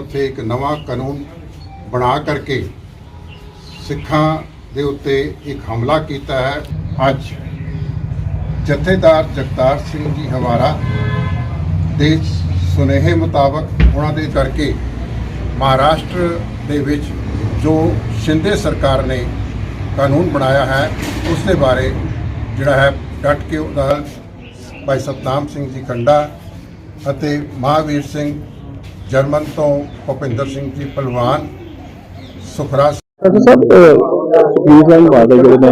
ਉੱਥੇ ਇੱਕ ਨਵਾਂ ਕਾਨੂੰਨ ਬਣਾ ਕਰਕੇ ਸਿੱਖਾਂ ਦੇ ਉੱਤੇ ਇੱਕ ਹਮਲਾ ਕੀਤਾ ਹੈ। ਅੱਜ ਜਥੇਦਾਰ ਜਗਤਾਰ ਸਿੰਘ ਜੀ ਹਵਾਰਾ ਦੇ ਸੁਨੇਹੇ ਮੁਤਾਬਕ ਉਹਨਾਂ ਦੇ ਕਰਕੇ ਮਹਾਰਾਸ਼ਟਰ ਦੇ ਵਿੱਚ ਜੋ ਸ਼ਿੰਦੇ ਸਰਕਾਰ ਨੇ ਕਾਨੂੰਨ ਬਣਾਇਆ ਹੈ, ਉਸ ਦੇ ਬਾਰੇ ਜਿਹੜਾ ਹੈ ਡਟ ਕੇ ਉਹਦਾ ਭਾਈ ਸਤਨਾਮ ਸਿੰਘ ਜੀ ਕੰਡਾ ਅਤੇ ਮਹਾਵੀਰ ਸਿੰਘ ਜਰਮਨ ਤੋਂ ਭੁਪਿੰਦਰ ਸਿੰਘ ਜੀ ਪਹਿਲਵਾਨ ਸੁਖਰਾਜ ਡਾਕਟਰ ਸਾਹਿਬ ਸੁਖਬੀਰ ਸਿੰਘ ਬਾਦਲ ਜਿਹੜੇ ਨੇ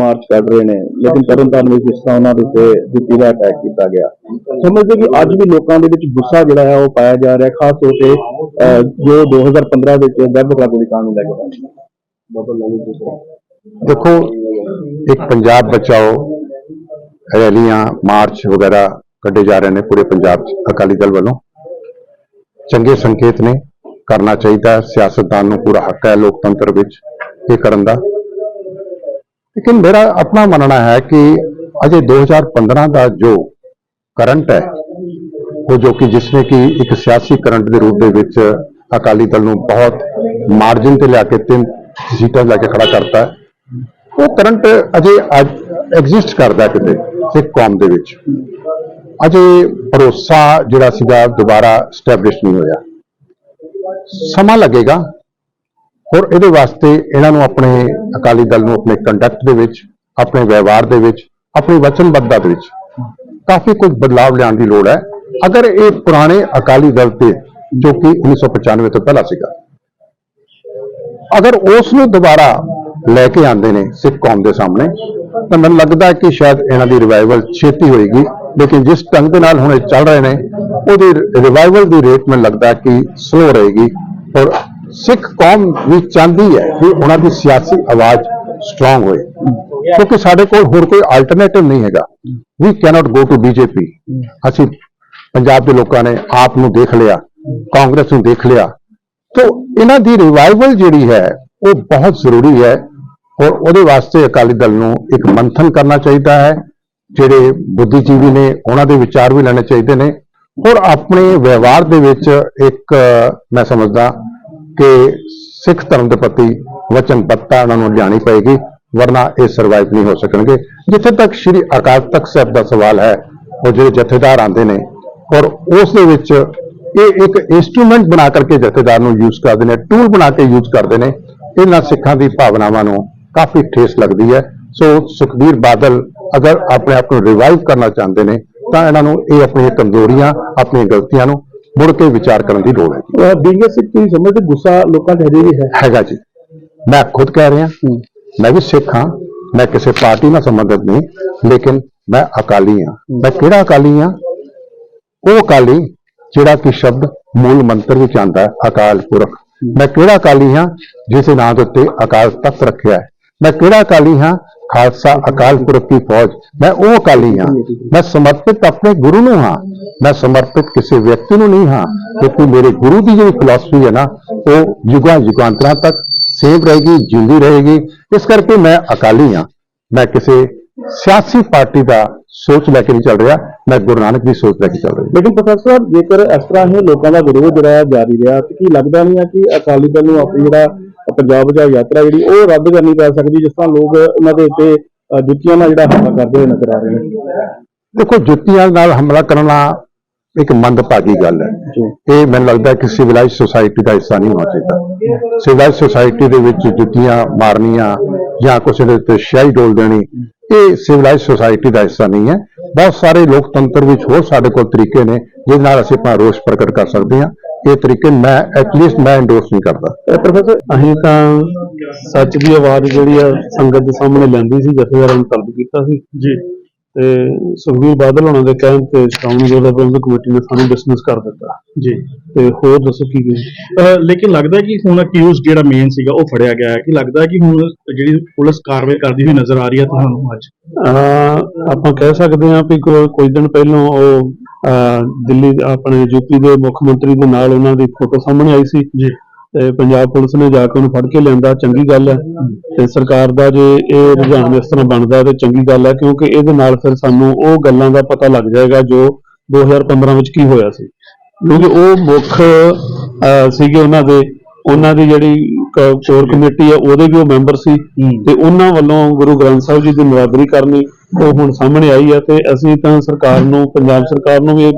ਮਾਰਚ ਕੱਢ ਰਹੇ ਨੇ। ਲੇਕਿਨ ਤਰਨਤਾਰਨ ਵਿੱਚ ਜਿਸ ਤਰ੍ਹਾਂ ਉਹਨਾਂ ਦੇ ਉੱਤੇ ਜੁੱਤੀ ਦਾ ਅਟੈਕ ਕੀਤਾ ਗਿਆ। ਸਮਝਦੇ ਕਿ ਅੱਜ ਵੀ ਲੋਕਾਂ ਦੇ ਵਿੱਚ ਗੁੱਸਾ ਜਿਹੜਾ ਹੈ ਉਹ ਪਾਇਆ ਜਾ ਰਿਹਾ ਖਾਸ ਤੌਰ ਤੇ ਜੋ 2015 ਵਿੱਚ ਵੈਬ ਲਾਗੂ ਦੇ ਕਾਨੂੰਨ ਲੈ ਕੇ ਦੇਖੋ ਇੱਕ ਪੰਜਾਬ ਬਚਾਓ ਰੈਲੀਆਂ ਮਾਰਚ ਵਗੈਰਾ ਕੱਢੇ ਜਾ ਰਹੇ ਨੇ ਪੂਰੇ ਪੰਜਾਬ 'ਚ ਅਕਾਲੀ ਦਲ ਵੱਲੋਂ। ਚੰਗੇ ਸੰਕੇਤ ਨੇ। ਕਰਨਾ ਚਾਹੀਦਾ ਸਿਆਸਤਦਾਨ ਨੂੰ ਪੂਰਾ ਹੱਕ ਹੈ ਲੋਕਤੰਤਰ ਵਿੱਚ। ਇਹ ਕਰਨ ਦਾ। ਲੇਕਿਨ ਮੇਰਾ ਆਪਣਾ ਮੰਨਣਾ ਹੈ ਕਿ ਅਜੇ 2015 ਦਾ ਜੋ ਕਰੰਟ ਹੈ, ਉਹ ਜੋ ਕਿ ਜਿਸਨੇ ਕਿ ਇੱਕ ਸਿਆਸੀ ਕਰੰਟ ਦੇ ਰੂਪ ਦੇ ਵਿੱਚ ਅਕਾਲੀ ਦਲ ਨੂੰ ਬਹੁਤ ਮਾਰਜਨ ਤੇ ਲਿਆ ਕੇ ਤਿੰਨ ਸੀਟਾਂ ਲੈ ਕੇ ਖੜਾ ਕਰਤਾ ਉਹ ਕਰੰਟ ਅਜੇ ਐਗਜ਼ਿਸਟ ਕਰਦਾ ਕਿਤੇ, ਸਿੱਖ ਕੌਮ ਦੇ ਵਿੱਚ। ਅਜੇ ਭਰੋਸਾ ਜਿਹੜਾ ਸੀਗਾ ਦੁਬਾਰਾ ਸਟੈਬਲਿਸ਼ ਨਹੀਂ ਹੋਇਆ। ਸਮਾਂ ਲੱਗੇਗਾ। ਔਰ ਇਹਦੇ ਵਾਸਤੇ ਇਹਨਾਂ ਨੂੰ ਆਪਣੇ ਅਕਾਲੀ ਦਲ ਨੂੰ ਆਪਣੇ ਕੰਡਕਟ ਦੇ ਵਿੱਚ, ਆਪਣੇ ਵਿਵਹਾਰ ਦੇ ਵਿੱਚ, ਆਪਣੀ ਵਚਨਬੱਧਤਾ ਦੇ ਵਿੱਚ ਕਾਫੀ ਕੁਝ ਬਦਲਾਵ ਲਿਆਉਣ ਦੀ ਲੋੜ ਹੈ। ਅਗਰ ਇਹ ਪੁਰਾਣੇ ਅਕਾਲੀ ਦਲ ਤੇ, ਜੋ ਕਿ 1995 ਤੋਂ ਪਹਿਲਾਂ ਸੀਗਾ, ਅਗਰ ਉਸ ਨੂੰ ਦੁਬਾਰਾ ਲੈ ਕੇ ਆਉਂਦੇ ਨੇ ਸਿੱਖ ਕੌਮ ਦੇ ਸਾਹਮਣੇ, ਤਾਂ ਮੈਨੂੰ ਲੱਗਦਾ ਕਿ ਸ਼ਾਇਦ ਇਹਨਾਂ ਦੀ ਰਿਵਾਈਵਲ ਛੇਤੀ ਹੋਏਗੀ। ਲੇਕਿਨ ਜਿਸ ਢੰਗ ਦੇ ਨਾਲ ਹੁਣ ਇਹ ਚੱਲ ਰਹੇ ਨੇ, ਉਹਦੀ ਰਿਵਾਈਵਲ ਦੀ ਰੇਟ ਮੈਨੂੰ ਲੱਗਦਾ ਕਿ ਸਲੋ ਰਹੇਗੀ ਔਰ ਸਿੱਖ ਕੌਮ ਵੀ ਚਾਹੁੰਦੀ ਹੈ ਕਿ ਉਹਨਾਂ ਦੀ ਸਿਆਸੀ ਆਵਾਜ਼ ਸਟਰੋਂਗ ਹੋਏ। ਕਿਉਂਕਿ ਸਾਡੇ ਕੋਲ ਹੋਰ ਕੋਈ ਆਲਟਰਨੇਟਿਵ ਨਹੀਂ ਹੈਗਾ। We cannot go to BJP ਅਸੀਂ ਪੰਜਾਬ ਦੇ ਲੋਕਾਂ ਨੇ ਆਪ ਨੂੰ ਦੇਖ ਲਿਆ, ਕਾਂਗਰਸ ਨੂੰ ਦੇਖ ਲਿਆ। ਤੋ ਇਹਨਾਂ ਦੀ ਰਿਵਾਈਵਲ ਜਿਹੜੀ ਹੈ, ਉਹ ਬਹੁਤ ਜ਼ਰੂਰੀ ਹੈ ਔਰ ਉਹਦੇ ਵਾਸਤੇ ਅਕਾਲੀ ਦਲ ਨੂੰ ਇੱਕ ਮੰਥਨ ਕਰਨਾ ਚਾਹੀਦਾ ਹੈ। ਜਿਹੜੇ ਬੁੱਧੀਜੀਵੀ ਨੇ, ਉਹਨਾਂ ਦੇ ਵਿਚਾਰ ਵੀ ਲੈਣੇ ਚਾਹੀਦੇ ਨੇ। ਔਰ ਆਪਣੇ ਵਿਵਹਾਰ ਦੇ ਵਿੱਚ ਇੱਕ, ਮੈਂ ਸਮਝਦਾ ਕਿ ਸਿੱਖ ਧਰਮ ਦੇ ਪ੍ਰਤੀ ਵਚਨਬੱਧਤਾ ਉਹਨਾਂ ਨੂੰ ਲਿਆਣੀ ਪਏਗੀ, ਵਰਨਾ ਇਹ ਸਰਵਾਈਵ ਨਹੀਂ ਹੋ ਸਕਣਗੇ। ਜਿੱਥੇ ਤੱਕ ਸ੍ਰੀ ਅਕਾਲ ਤਖਤ ਸਾਹਿਬ ਦਾ ਸਵਾਲ ਹੈ, ਉਹ ਜਿਹੜੇ ਜਥੇਦਾਰ ਆਉਂਦੇ ਨੇ, ਔਰ ਉਸ ਦੇ ਵਿੱਚ ਇਹ ਇੱਕ ਇਨਸਟਰੂਮੈਂਟ ਬਣਾ ਕਰਕੇ ਜਥੇਦਾਰ ਨੂੰ ਯੂਜ਼ ਕਰਦੇ ਨੇ ਟੂਲ ਬਣਾ ਕੇ ਯੂਜ਼ ਕਰਦੇ ਨੇ, ਇਹਨਾਂ ਸਿੱਖਾਂ ਦੀ ਭਾਵਨਾਵਾਂ ਨੂੰ ਕਾਫੀ ਠੇਸ ਲੱਗਦੀ ਹੈ। ਸੋ ਸੁਖਬੀਰ ਬਾਦਲ ਅਗਰ ਆਪਣੇ ਆਪ ਨੂੰ ਰਿਵਾਈਵ ਕਰਨਾ ਚਾਹੁੰਦੇ ਨੇ ਤਾਂ ਇਹਨਾਂ ਨੂੰ ਇਹ ਆਪਣੀਆਂ ਕਮਜ਼ੋਰੀਆਂ ਆਪਣੀਆਂ ਗਲਤੀਆਂ ਨੂੰ ਮੁੜ ਕੇ ਵਿਚਾਰ ਕਰਨ ਦੀ ਲੋੜ ਹੈ ਬੀਐਸ ਤੁਸੀਂ ਸਮਝਦੇ? ਗੁੱਸਾ ਲੋਕਾਂ ਦੇ ਹਜੇ ਵੀ ਹੈ। ਹੈਗਾ ਜੀ। ਮੈਂ ਖੁਦ ਕਹਿ ਰਿਹਾ ਮੈਂ ਵੀ ਸਿੱਖ ਹਾਂ ਮੈਂ ਕਿਸੇ ਪਾਰਟੀ ਨਾਲ ਸੰਬੰਧਿਤ ਨਹੀਂ ਲੇਕਿਨ ਮੈਂ ਅਕਾਲੀ ਹਾਂ। ਮੈਂ ਕਿਹੜਾ ਅਕਾਲੀ ਹਾਂ? ਉਹ ਅਕਾਲੀ ਜਿਹੜਾ ਕਿ ਸ਼ਬਦ ਮੂਲ ਮੰਤਰ ਵਿੱਚ ਆਉਂਦਾ ਹੈ ਅਕਾਲ ਪੁਰਖ। ਮੈਂ ਕਿਹੜਾ ਅਕਾਲੀ ਹਾਂ ਜਿਸ ਨਾਂ ਦੇ ਉੱਤੇ ਅਕਾਲ ਤਖਤ ਰੱਖਿਆ ਹੈ? ਮੈਂ ਕਿਹੜਾ ਅਕਾਲੀ ਹਾਂ ਖਾਲਸਾ ਅਕਾਲ ਪੁਰਖ ਦੀ ਫੌਜ। ਮੈਂ ਉਹ ਅਕਾਲੀ ਹਾਂ। ਮੈਂ ਸਮਰਪਿਤ ਆਪਣੇ ਗੁਰੂ ਨੂੰ ਹਾਂ। ਮੈਂ ਸਮਰਪਿਤ ਕਿਸੇ ਵਿਅਕਤੀ ਨੂੰ ਨਹੀਂ ਹਾਂ। ਕਿਉਂਕਿ ਮੇਰੇ ਗੁਰੂ ਦੀ ਜਿਹੜੀ ਫਿਲਾਸਫੀ ਹੈ ਨਾ, ਉਹ ਯੁਗਾਂ ਯੁਗਾਂਤਰਾਂ ਤੱਕ ਸੇਵ ਰਹੇਗੀ ਜਿੰਦੀ ਰਹੇਗੀ। ਇਸ ਕਰਕੇ ਮੈਂ ਅਕਾਲੀ ਹਾਂ। ਮੈਂ ਕਿਸੇ ਸਿਆਸੀ ਪਾਰਟੀ ਦਾ ਸੋਚ ਲੈ ਕੇ ਨਹੀਂ ਚੱਲ ਰਿਹਾ। ਮੈਂ ਗੁਰੂ ਨਾਨਕ ਦੀ ਸੋਚ ਲੈ ਕੇ ਚੱਲ ਰਿਹਾ। ਲੇਕਿਨ ਪ੍ਰੋਫੈਸਰ ਸਾਹਿਬ, ਜੇਕਰ ਇਸ ਤਰ੍ਹਾਂ ਇਹ ਲੋਕਾਂ ਦਾ ਵਿਰੋਧ ਜਿਹੜਾ ਜਾਰੀ ਰਿਹਾ, ਤੇ ਕੀ ਲੱਗਦਾ ਨਹੀਂ ਹੈ ਕਿ ਅਕਾਲੀ ਦਲ ਨੂੰ ਆਪਣੀ ਜਿਹੜਾ ਪੰਜਾਬ ਬਚਾਓ ਯਾਤਰਾ ਜਿਹੜੀ ਉਹ ਰੱਦ ਕਰਨੀ ਪੈ ਸਕਦੀ ਜਿਸ ਤਰ੍ਹਾਂ ਲੋਕ ਉਹਨਾਂ ਦੇ ਉੱਤੇ ਜੁੱਤੀਆਂ ਨਾਲ ਜਿਹੜਾ ਹਮਲਾ ਕਰਦੇ ਹੋਏ ਨਜ਼ਰ ਆ ਰਹੇ ਨੇ। ਦੇਖੋ ਜੁੱਤੀਆਂ ਨਾਲ ਹਮਲਾ ਕਰਨਾ ਇੱਕ ਮੰਦਭਾਗੀ ਗੱਲ ਹੈ। ਇਹ ਮੈਨੂੰ ਲੱਗਦਾ ਕਿ ਸਿਵਲਾਈਜ਼ ਸੁਸਾਇਟੀ ਦਾ ਹਿੱਸਾ ਨਹੀਂ ਹੋਣਾ ਚਾਹੀਦਾ। ਸਿਵਲਾਈਜ਼ ਸੁਸਾਇਟੀ ਦੇ ਵਿੱਚ ਜੁੱਤੀਆਂ ਮਾਰਨੀਆਂ ਜਾਂ ਕਿਸੇ ਦੇ ਉੱਤੇ ਸ਼ਾਹੀ ਡੋਲ ਦੇਣੀ ਇਹ ਸਿਵਲਾਈਜ਼ ਸੁਸਾਇਟੀ ਦਾ ਹਿੱਸਾ ਨਹੀਂ ਹੈ। ਬਹੁਤ ਸਾਰੇ ਲੋਕਤੰਤਰ ਵਿੱਚ ਹੋਰ ਸਾਡੇ ਕੋਲ ਤਰੀਕੇ ਨੇ ਜਿਹਦੇ ਨਾਲ ਅਸੀਂ ਆਪਣਾ ਰੋਸ ਪ੍ਰਗਟ ਕਰ ਸਕਦੇ ਹਾਂ। ਇਹ ਤਰੀਕੇ ਮੈਂ ਐਟਲੀਸਟ ਮੈਂ ਇੰਡੋਰਸ ਨਹੀਂ ਕਰਦਾ। ਪ੍ਰੋਫੈਸਰ ਅਸੀਂ ਤਾਂ ਸੱਚ ਦੀ ਆਵਾਜ਼ ਜਿਹੜੀ ਆ ਸੰਗਤ ਦੇ ਸਾਹਮਣੇ ਲੈਂਦੀ ਸੀ ਜਥੇਦਾਰਾਂ ਨੂੰ ਤਲਬ ਕੀਤਾ ਸੀ। ਜੀ। ਤੇ ਸੁਖਬੀਰ ਬਾਦਲ ਹੋਣਾ ਦੇ ਕਹਿਣ ਤੇ ਸ਼੍ਰੋਮਣੀ ਗੁਰਦੁਆਰਾ ਪ੍ਰਬੰਧਕ ਕਮੇਟੀ ਨੇ ਸਾਨੂੰ ਡਿਸਮਿਸ ਕਰ ਦਿੱਤਾ। ਜੀ। ਤੇ ਹੋਰ ਦੱਸੋ ਕੀ ਲੇਕਿਨ ਲੱਗਦਾ ਕਿ ਹੁਣ ਅਕਿਊਜ਼ ਜਿਹੜਾ ਮੇਨ ਸੀਗਾ ਉਹ ਫੜਿਆ ਗਿਆ ਹੈ। ਕਿ ਲੱਗਦਾ ਕਿ ਹੁਣ ਜਿਹੜੀ ਪੁਲਿਸ ਕਾਰਵਾਈ ਕਰਦੀ ਹੋਈ ਨਜ਼ਰ ਆ ਰਹੀ ਹੈ ਤੁਹਾਨੂੰ ਅੱਜ? ਆਪਾਂ ਕਹਿ ਸਕਦੇ ਹਾਂ ਕੋ- ਕੁਝ ਦਿਨ ਪਹਿਲਾਂ ਉਹ ਦਿੱਲੀ ਆਪਣੇ ਯੂਪੀ ਦੇ ਮੁੱਖ ਮੰਤਰੀ ਦੇ ਨਾਲ ਉਹਨਾਂ ਦੀ ਫੋਟੋ ਸਾਹਮਣੇ ਆਈ ਸੀ। ਜੀ। ਤੇ ਪੰਜਾਬ ਪੁਲਿਸ ਨੇ ਜਾ ਕੇ ਉਹਨੂੰ ਫੜ ਕੇ ਲਿਆਂਦਾ ਚੰਗੀ ਗੱਲ ਹੈ। ਤੇ ਸਰਕਾਰ ਦਾ ਜੇ ਇਹ ਰੁਝਾਨ ਇਸ ਤਰ੍ਹਾਂ ਬਣਦਾ ਤੇ ਚੰਗੀ ਗੱਲ ਹੈ ਕਿਉਂਕਿ ਇਹਦੇ ਨਾਲ ਫਿਰ ਸਾਨੂੰ ਉਹ ਗੱਲਾਂ ਦਾ ਪਤਾ ਲੱਗ ਜਾਏਗਾ ਜੋ 2015 ਵਿੱਚ ਕੀ ਹੋਇਆ ਸੀ। ਕਿਉਂਕਿ ਉਹ ਮੁੱਖ ਸੀਗੇ ਉਹਨਾਂ ਦੇ ਉਹਨਾਂ ਦੀ ਜਿਹੜੀ ਕੋਰ ਕਮੇਟੀ ਆ ਉਹਦੇ ਵੀ ਉਹ ਮੈਂਬਰ ਸੀ। ਤੇ ਉਹਨਾਂ ਵੱਲੋਂ ਗੁਰੂ ਗ੍ਰੰਥ ਸਾਹਿਬ ਜੀ ਦੀ ਨਰਾਦਰੀ ਕਰਨੀ ਉਹ ਹੁਣ ਸਾਹਮਣੇ ਆਈ ਆ ਤੇ ਅਸੀਂ ਤਾਂ ਸਰਕਾਰ ਨੂੰ ਪੰਜਾਬ ਸਰਕਾਰ ਨੂੰ ਵੀ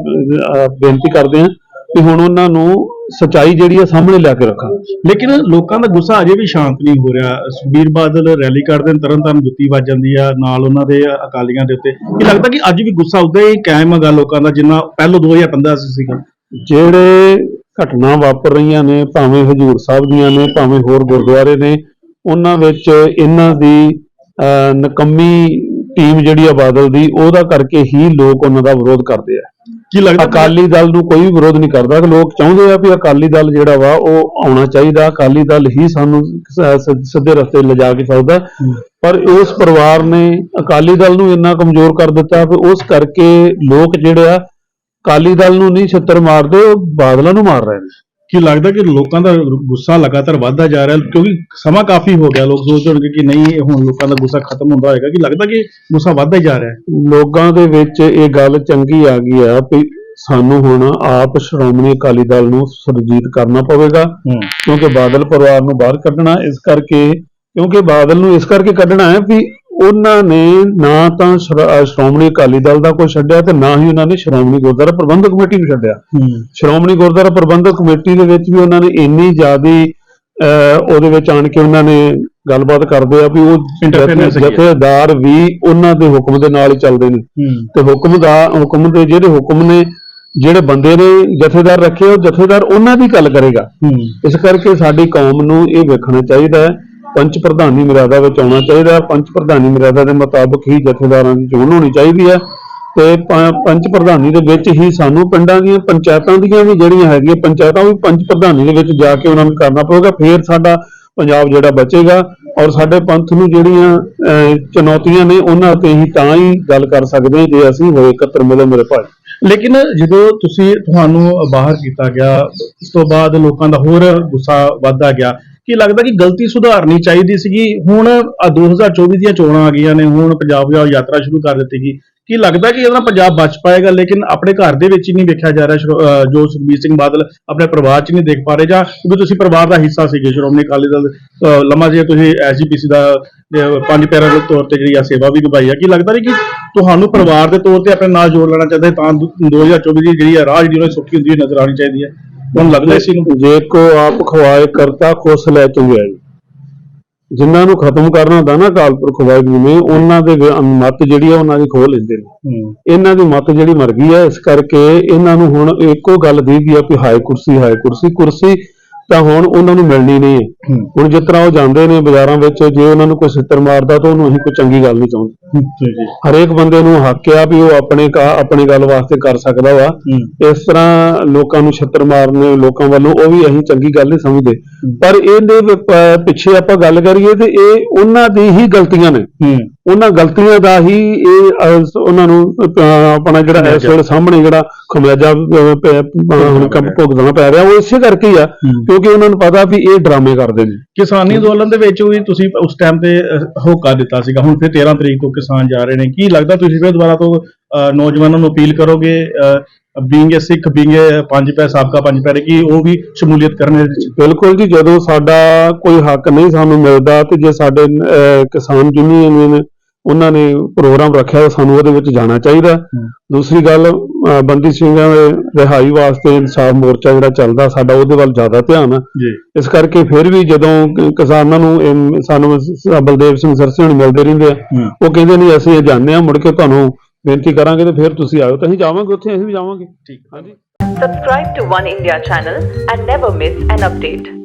ਬੇਨਤੀ ਕਰਦੇ ਹਾਂ ਕਿ ਹੁਣ ਉਹਨਾਂ ਨੂੰ ਸਚਾਈ ਜਿਹੜੀ ਆ ਸਾਹਮਣੇ ਲਿਆ ਕੇ ਰੱਖਣ ਲੇਕਿਨ ਲੋਕਾਂ ਦਾ ਗੁੱਸਾ ਅਜੇ ਵੀ ਸ਼ਾਂਤ ਨਹੀਂ ਹੋ ਰਿਹਾ। ਸੁਖਬੀਰ ਬਾਦਲ ਰੈਲੀ ਕਰਦੇ ਨੇ ਤਰਨ ਤਾਰਨ ਜੁੱਤੀ ਵੱਜ ਜਾਂਦੀ ਆ ਨਾਲ ਉਹਨਾਂ ਦੇ ਅਕਾਲੀਆਂ ਦੇ ਉੱਤੇ। ਇਹ ਲੱਗਦਾ ਕਿ ਅੱਜ ਵੀ ਗੁੱਸਾ ਉਦਾਂ ਹੀ ਕਾਇਮ ਹੈਗਾ ਲੋਕਾਂ ਦਾ ਜਿੰਨਾ ਪਹਿਲੋਂ 2015 ਚ ਸੀਗਾ। ਜਿਹੜੇ ਘਟਨਾ ਵਾਪਰ ਰਹੀਆਂ ਨੇ ਭਾਵੇਂ ਹਜੂਰ ਸਾਹਿਬ ਦੀਆਂ ਨੇ ਭਾਵੇਂ ਹੋਰ ਗੁਰਦੁਆਰੇ ਨੇ ਉਹਨਾਂ ਵਿੱਚ ਇਹਨਾਂ ਦੀ ਨਕੰਮੀ ਟੀਮ ਜਿਹੜੀ ਆ ਬਾਦਲ ਦੀ ਉਹਦਾ ਕਰਕੇ ਹੀ ਲੋਕ ਉਹਨਾਂ ਦਾ ਵਿਰੋਧ ਕਰਦੇ ਆ। ਕੀ ਲੱਗਦਾ ਅਕਾਲੀ ਦਲ ਨੂੰ ਕੋਈ ਵਿਰੋਧ ਨਹੀਂ ਕਰਦਾ। ਕਿ ਲੋਕ ਚਾਹੁੰਦੇ ਆ ਵੀ ਅਕਾਲੀ ਦਲ ਜਿਹੜਾ ਵਾ ਉਹ ਆਉਣਾ ਚਾਹੀਦਾ। ਅਕਾਲੀ ਦਲ ਹੀ ਸਾਨੂੰ ਸਿੱਧੇ ਰਸਤੇ ਲਿਜਾ ਕੇ ਸਕਦਾ ਪਰ ਉਸ ਪਰਿਵਾਰ ਨੇ ਅਕਾਲੀ ਦਲ ਨੂੰ ਇੰਨਾ ਕਮਜ਼ੋਰ ਕਰ ਦਿੱਤਾ ਕਿ ਉਸ ਕਰਕੇ ਲੋਕ ਜਿਹੜੇ ਆ ਅਕਾਲੀ ਦਲ ਨੂੰ ਨਹੀਂ ਛੱਤਰ ਮਾਰਦੇ ਉਹ ਬਾਦਲਾਂ ਨੂੰ ਮਾਰ ਰਹੇ ਨੇ। ਕੀ ਲੱਗਦਾ ਕਿ ਲੋਕਾਂ ਦਾ ਗੁੱਸਾ ਲਗਾਤਾਰ ਵੱਧਦਾ ਜਾ ਰਿਹਾ ਕਿਉਂਕਿ ਸਮਾਂ ਕਾਫੀ ਹੋ ਗਿਆ ਲੋਕ ਸੋਚਦੇ ਹੋਣਗੇ ਕਿ ਨਹੀਂ ਹੁਣ ਲੋਕਾਂ ਦਾ ਗੁੱਸਾ ਖਤਮ ਹੁੰਦਾ ਹੋਏਗਾ। ਕਿ ਲੱਗਦਾ ਕਿ ਗੁੱਸਾ ਵੱਧਦਾ ਹੀ ਜਾ ਰਿਹਾ? ਹੈ ਲੋਕਾਂ ਦੇ ਵਿੱਚ ਇਹ ਗੱਲ ਚੰਗੀ ਆ ਗਈ ਆ ਵੀ ਸਾਨੂੰ ਹੁਣ ਆਪ ਸ਼੍ਰੋਮਣੀ ਅਕਾਲੀ ਦਲ ਨੂੰ ਸੁਰਜੀਤ ਕਰਨਾ ਪਵੇਗਾ ਕਿਉਂਕਿ ਬਾਦਲ ਪਰਿਵਾਰ ਨੂੰ ਬਾਹਰ ਕੱਢਣਾ ਇਸ ਕਰਕੇ ਕਿਉਂਕਿ ਬਾਦਲ ਨੂੰ ਇਸ ਕਰਕੇ ਕੱਢਣਾ ਹੈ ਵੀ ਉਹਨਾਂ ਨੇ ਨਾ ਤਾਂ ਸ਼੍ਰੋਮਣੀ ਅਕਾਲੀ ਦਲ ਦਾ ਕੋਈ ਛੱਡਿਆ ਤੇ ਨਾ ਹੀ ਉਹਨਾਂ ਨੇ ਸ਼੍ਰੋਮਣੀ ਗੁਰਦੁਆਰਾ ਪ੍ਰਬੰਧਕ ਕਮੇਟੀ ਨੂੰ ਛੱਡਿਆ। ਸ਼੍ਰੋਮਣੀ ਗੁਰਦੁਆਰਾ ਪ੍ਰਬੰਧਕ ਕਮੇਟੀ ਦੇ ਵਿੱਚ ਵੀ ਉਹਨਾਂ ਨੇ ਇੰਨੀ ਜ਼ਿਆਦੀ ਉਹਦੇ ਵਿੱਚ ਆਣ ਕੇ ਉਹਨਾਂ ਨੇ ਗੱਲਬਾਤ ਕਰਦੇ ਆ ਵੀ ਉਹ। ਜਥੇਦਾਰ ਵੀ ਉਹਨਾਂ ਦੇ ਹੁਕਮ ਦੇ ਨਾਲ ਹੀ ਚੱਲਦੇ ਨੇ। ਤੇ ਹੁਕਮ ਦਾ ਹੁਕਮ ਦੇ ਜਿਹੜੇ ਹੁਕਮ ਨੇ ਜਿਹੜੇ ਬੰਦੇ ਨੇ ਜਥੇਦਾਰ ਰੱਖੇ ਉਹ ਜਥੇਦਾਰ ਉਹਨਾਂ ਦੀ ਗੱਲ ਕਰੇਗਾ। ਇਸ ਕਰਕੇ ਸਾਡੀ ਕੌਮ ਨੂੰ ਇਹ ਵੇਖਣਾ ਚਾਹੀਦਾ ਹੈ ਪੰਚ ਪ੍ਰਧਾਨੀ ਮਰਿਆਦਾ ਵਿੱਚ ਆਉਣਾ ਚਾਹੀਦਾ ਪੰਚ ਪ੍ਰਧਾਨੀ ਮਰਿਆਦਾ ਦੇ ਮੁਤਾਬਕ ਹੀ ਜਥੇਦਾਰਾਂ ਦੀ ਚੋਣ ਹੋਣੀ ਚਾਹੀਦੀ ਹੈ। ਤੇ ਪੰਚ ਪ੍ਰਧਾਨੀ ਦੇ ਵਿੱਚ ਹੀ ਸਾਨੂੰ ਪਿੰਡਾਂ ਦੀਆਂ ਪੰਚਾਇਤਾਂ ਦੀਆਂ ਵੀ ਜਿਹੜੀਆਂ ਹੈਗੀਆਂ ਪੰਚਾਇਤਾਂ ਵੀ ਪੰਚ ਪ੍ਰਧਾਨੀ ਦੇ ਵਿੱਚ ਜਾ ਕੇ ਉਹਨਾਂ ਨੂੰ ਕਰਨਾ ਪਊਗਾ। ਫੇਰ ਸਾਡਾ ਪੰਜਾਬ ਜਿਹੜਾ ਬਚੇਗਾ ਔਰ ਸਾਡੇ ਪੰਥ ਨੂੰ ਜਿਹੜੀਆਂ ਅਹ, ਚੁਣੌਤੀਆਂ ਨੇ ਉਹਨਾਂ ਤੇ ਹੀ ਤਾਂ ਹੀ ਗੱਲ ਕਰ ਸਕਦੇ ਜੇ ਅਸੀਂ ਹੋਏ ਇਕੱਤਰ ਮਿਲੇ ਮੇਰੇ ਭਾਈ। ਲੇਕਿਨ ਜਦੋਂ ਤੁਸੀਂ ਤੁਹਾਨੂੰ ਬਾਹਰ ਕੀਤਾ ਗਿਆ ਉਸ ਤੋਂ ਬਾਅਦ ਲੋਕਾਂ ਦਾ ਹੋਰ ਗੁੱਸਾ ਵੱਧਦਾ ਗਿਆ ਕੀ ਲੱਗਦਾ ਕਿ ਗਲਤੀ ਸੁਧਾਰਨੀ ਚਾਹੀਦੀ ਸੀਗੀ? ਹੁਣ ਆਹ 2024 ਦੀਆਂ ਚੋਣਾਂ ਆ ਗਈਆਂ ਨੇ, ਹੁਣ ਪੰਜਾਬ ਦੀ ਯਾਤਰਾ ਸ਼ੁਰੂ ਕਰ ਦਿੱਤੀ ਗਈ। ਕੀ ਲੱਗਦਾ ਕਿ ਇਹਦਾ ਪੰਜਾਬ ਬਚ ਪਾਏਗਾ? ਲੇਕਿਨ ਆਪਣੇ ਘਰ ਦੇ ਵਿੱਚ ਹੀ ਨਹੀਂ ਵੇਖਿਆ ਜਾ ਰਿਹਾ ਅਹ ਜੋ ਸੁਖਬੀਰ ਸਿੰਘ ਬਾਦਲ ਆਪਣੇ ਪਰਿਵਾਰ 'ਚ ਨਹੀਂ ਦੇਖ ਪਾ ਰਹੇ ਜਾਂ ਕਿਉਂਕਿ ਤੁਸੀਂ ਪਰਿਵਾਰ ਦਾ ਹਿੱਸਾ ਸੀਗੇ, ਸ਼੍ਰੋਮਣੀ ਅਕਾਲੀ ਦਲ, ਅਹ ਲੰਮਾ ਜਿਹਾ ਤੁਸੀਂ ਐਸਜੀਪੀਸੀ ਦਾ ਪੰਜ ਪੈਰਾਂ ਦੇ ਤੌਰ ਤੇ ਜਿਹੜੀ ਆ ਸੇਵਾ ਵੀ ਨਿਭਾਈ ਆ। ਕੀ ਲੱਗਦਾ ਨਹੀਂ ਕਿ ਤੁਹਾਨੂੰ ਪਰਿਵਾਰ ਦੇ ਤੌਰ ਤੇ ਆਪਣੇ ਨਾਲ ਜੋੜ ਲੈਣਾ ਚਾਹੀਦਾ ਹੈ ਤਾਂ ਦੁ- 2024 ਦੀ ਜਿਹੜੀ ਆ ਰਾਹ ਜਿਹੜੀ ਉਹ ਸੁੱਖੀ ਹੁੰਦੀ ਹੋਈ ਨਜ਼ਰ ਆਉਣੀ ਚਾਹੀਦੀ ਹੈ ਤੁਹਾਨੂੰ ਲੱਗਦਾ ਚੀਜ਼ ਨੂੰ ਜੇ ਕੋ ਆਪ ਖਵਾਏ ਕਰਤਾ ਖੁਸ ਲੈ ਚੰਗਿਆਈ ਜਿਨ੍ਹਾਂ ਨੂੰ ਖਤਮ ਕਰਨਾ ਹੁੰਦਾ ਨਾ ਅਕਾਲ ਪੁਰਖ ਵਾਹਿਗੁਰੂ ਨੇ ਉਹਨਾਂ ਦੇ ਵਿ- ਮੱਤ ਜਿਹੜੀ ਆ ਉਹਨਾਂ ਦੀ ਖੋਹ ਲੈਂਦੇ ਨੇ। ਇਹਨਾਂ ਦੀ ਮੱਤ ਜਿਹੜੀ ਮਰ ਗਈ ਹੈ ਇਸ ਕਰਕੇ ਇਹਨਾਂ ਨੂੰ ਹੁਣ ਇੱਕੋ ਗੱਲ ਦੀ ਗਈ ਆ ਕਿ ਹਾਈ ਕੁਰਸੀ ਹਾਈ ਕੁਰਸੀ ਕੁਰਸੀ ਤਾਂ ਹੁਣ ਉਹਨਾਂ ਨੂੰ ਮਿਲਣੀ ਨਹੀਂ। ਹੈ। ਹੁਣ ਜਿਸ ਤਰ੍ਹਾਂ ਉਹ ਜਾਂਦੇ ਨੇ ਬਾਜ਼ਾਰਾਂ ਵਿੱਚ ਜੇ ਉਹਨਾਂ ਨੂੰ ਕੋਈ ਸਿੱਤਰ ਮਾਰਦਾ ਤਾਂ ਉਹਨੂੰ ਅਸੀਂ ਕੋਈ ਚੰਗੀ ਗੱਲ ਨਹੀਂ ਚਾਹੁੰਦੇ। ਜੀ ਹਰੇਕ ਬੰਦੇ ਨੂੰ ਹੱਕ ਆ ਵੀ ਉਹ ਆਪਣੇ ਕਾ ਆਪਣੀ ਗੱਲ ਵਾਸਤੇ ਕਰ ਸਕਦਾ ਵਾ। ਇਸ ਤਰ੍ਹਾਂ ਲੋਕਾਂ ਨੂੰ ਛੱਤਰ ਮਾਰਨੇ ਲੋਕਾਂ ਵੱਲੋਂ ਉਹ ਵੀ ਅਸੀਂ ਚੰਗੀ ਗੱਲ ਨਹੀਂ ਸਮਝਦੇ। ਪਰ ਇਹਦੇ ਪਿੱਛੇ ਆਪਾਂ ਗੱਲ ਕਰੀਏ ਤੇ ਇਹ ਉਹਨਾਂ ਦੀ ਹੀ ਗਲਤੀਆਂ ਨੇ। ਉਹਨਾਂ ਗਲਤੀਆਂ ਦਾ ਹੀ ਇਹ ਉਹਨਾਂ ਨੂੰ ਆਪਣਾ ਜਿਹੜਾ ਇਸ ਵੇਲੇ ਸਾਹਮਣੇ ਜਿਹੜਾ ਖਮਿਆਜਾ ਭੁਗਤਣਾ ਪੈ ਰਿਹਾ। ਉਹ ਇਸੇ ਕਰਕੇ ਹੀ ਆ ਕਿਉਂਕਿ ਉਹਨਾਂ ਨੂੰ ਪਤਾ ਵੀ ਇਹ ਡਰਾਮੇ ਕਰਦੇ ਨੇ। ਕਿਸਾਨੀ ਅੰਦੋਲਨ ਦੇ ਵਿੱਚ ਵੀ ਤੁਸੀਂ ਉਸ ਟਾਈਮ ਤੇ ਹੋਕਾ ਦਿੱਤਾ ਸੀਗਾ। ਹੁਣ ਫਿਰ 13 ਤਰੀਕ ਤੋਂ ਕਿਸਾਨ ਜਾ ਰਹੇ ਨੇ। ਕੀ ਲੱਗਦਾ ਤੁਸੀਂ ਫਿਰ ਦੁਬਾਰਾ ਤੋਂ ਨੌਜਵਾਨਾਂ ਨੂੰ ਅਪੀਲ ਕਰੋਗੇ? ਬੀਇੰਗ ਏ ਸਿੱਖ ਬੀਇੰਗ ਏ ਪੰਜ ਪੈ ਸਾਬਕਾ ਪੰਜ ਪੈਰੇ ਕੀ ਉਹ ਵੀ ਸ਼ਮੂਲੀਅਤ ਕਰਨ ਬਿਲਕੁਲ ਜੀ ਜਦੋਂ ਸਾਡਾ ਕੋਈ ਹੱਕ ਨਹੀਂ ਸਾਨੂੰ ਮਿਲਦਾ ਤੇ ਜੇ ਸਾਡੇ ਕਿਸਾਨ ਯੂਨੀਅਨ ਨੇ ਉਹਨਾਂ ਨੇ ਪ੍ਰੋਗਰਾਮ ਰੱਖਿਆ ਸਾਨੂੰ ਉਹਦੇ ਵਿੱਚ ਜਾਣਾ ਚਾਹੀਦਾ। ਦੂਸਰੀ ਗੱਲ ਅਹ, ਬੰਦੀ ਸਿੰਘਾਂ ਦੇ ਰਿਹਾਈ ਵਾਸਤੇ ਇਨਸਾਫ ਮੋਰਚਾ ਜਿਹੜਾ ਚੱਲਦਾ ਸਾਡਾ ਉਹਦੇ ਵੱਲ ਜ਼ਿਆਦਾ ਧਿਆਨ ਆ। ਜੀ। ਇਸ ਕਰਕੇ ਫਿਰ ਵੀ ਜਦੋਂ ਕ- ਕਿਸਾਨਾਂ ਨੂੰ ਇਹ ਸਾਨੂੰ ਸ- ਬਲਦੇਵ ਸਿੰਘ ਸਰਸੇ ਹੁਣ ਮਿਲਦੇ ਰਹਿੰਦੇ ਆ। ਉਹ ਕਹਿੰਦੇ ਨਹੀਂ ਅਸੀਂ ਇਹ ਜਾਣਦੇ ਆ ਮੁੜ ਕੇ ਤੁਹਾਨੂੰ ਬੇਨਤੀ ਕਰਾਂਗੇ ਤੇ ਫਿਰ ਤੁਸੀਂ ਆਇਓ ਤਾਂ ਅਸੀਂ ਜਾਵਾਂਗੇ ਉੱਥੇ ਅਸੀਂ ਵੀ ਜਾਵਾਂਗੇ। ਠੀਕ। ਹਾਂਜੀ। Subscribe to One India channel and never miss an update.